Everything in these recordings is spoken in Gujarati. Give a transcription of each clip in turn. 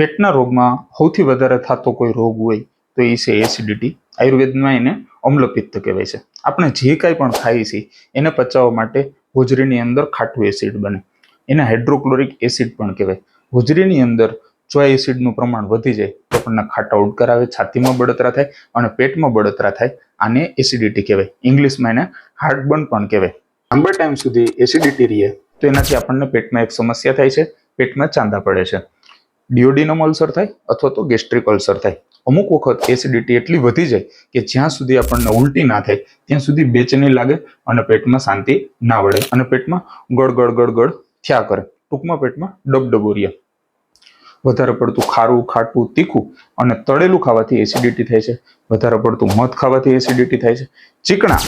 પેટના રોગમાં સૌથી વધારે થતો કોઈ રોગ હોય તો એ છે એસિડિટી આયુર્વેદમાં એને અમ્લપિત્ત કહેવાય છે. આપણે જે કાંઈ પણ ખાઈએ છીએ, એને પચાવવા માટે હોજરીની અંદર ખાટું એસિડ બને. એને હાઇડ્રોક્લોરિક એસિડ પણ કહેવાય. હોજરીની અંદર જો આ એસિડનું પ્રમાણ વધી જાય, તો આપણને ખાટા ઉડકાર આવે, છાતીમાં બળતરા થાય અને પેટમાં બળતરા થાય. આને એસિડિટી કહેવાય. ઇંગ્લિશમાં એને હાર્ટબર્ન પણ કહેવાય. લાંબા ટાઈમ સુધી એસિડિટી રહે, તો એનાથી આપણને પેટમાં એક સમસ્યા થાય છે. પેટમાં ચાંદા પડે છે. ડિયોડિનમ અલ્સર થાય અથવા તો ગેસ્ટ્રિક અલ્સર થાય. અમુક વખત એસિડિટી એટલી વધી જાય કે જ્યાં સુધી આપણને ઉલટી ના થાય, ત્યાં સુધી બેચેની લાગે અને પેટમાં શાંતિ ના વળે અને પેટમાં ગળ ગળ ગળ ગળ થયા કરે. ટૂંકમાં પેટમાં ડબડબોરિયા. વધારે પડતું ખારું, ખાટું, તીખું અને તળેલું ખાવાથી એસિડિટી થાય છે. વધારે પડતું મધ ખાવાથી એસિડિટી થાય છે. ચીકણા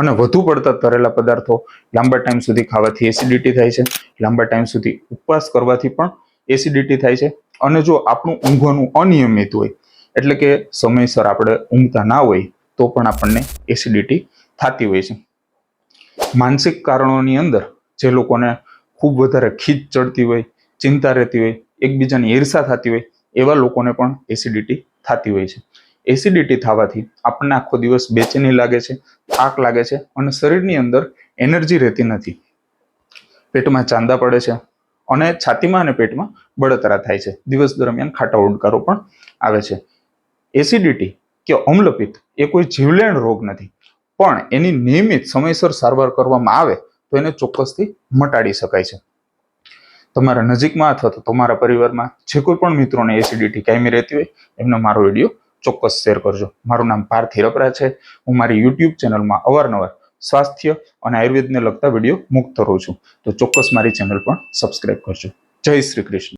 અને વધુ પડતા તરેલા પદાર્થો લાંબા ટાઈમ સુધી ખાવાથી એસિડિટી થાય છે. લાંબા ટાઈમ સુધી ઉપવાસ કરવાથી પણ એસિડિટી થાય છે. અને જો આપણું ઊંઘવાનું અનિયમિત હોય, એટલે કે સમયસર આપણે ઊંઘતા ના હોય, તો પણ આપણને એસિડિટી થતી હોય છે. માનસિક કારણોની અંદર જે લોકોને ખૂબ વધારે ખીચ ચડતી હોય, ચિંતા રહેતી હોય, એકબીજાની ઈર્ષા થતી હોય, એવા લોકોને પણ એસિડિટી થતી હોય છે. એસિડિટી થવાથી આપણને આખો દિવસ બેચેની લાગે છે, થાક લાગે છે અને શરીરની અંદર એનર્જી રહેતી નથી. પેટમાં ચાંદા પડે છે અને છાતીમાં અને પેટમાં બળતરા થાય છે. દિવસ દરમિયાન ખાટા ઉડકારો પણ આવે છે. એસિડિટી કે અમ્લપિત્ત એ કોઈ જીવલેણ રોગ નથી. પણ એની નિયમિત સમયસર સારવાર કરવામાં આવે તો એને ચોક્કસથી મટાડી શકાય છે. તમારા નજીકમાં અથવા તો તમારા પરિવારમાં જે કોઈ પણ મિત્રોને એસિડિટી કાયમી રહેતી હોય, એમને મારો વીડિયો ચોક્કસ શેર કરજો. મારું નામ પાર્થ રપરા છે. હું મારી યુટ્યુબ ચેનલમાં અવારનવાર સ્વાસ્થ્ય અને આયુર્વેદને લગતા વીડિયો મુક્ત રહું છું. તો ચોક્કસ મારી ચેનલ પણ સબસ્ક્રાઇબ કરજો. જય શ્રી કૃષ્ણ.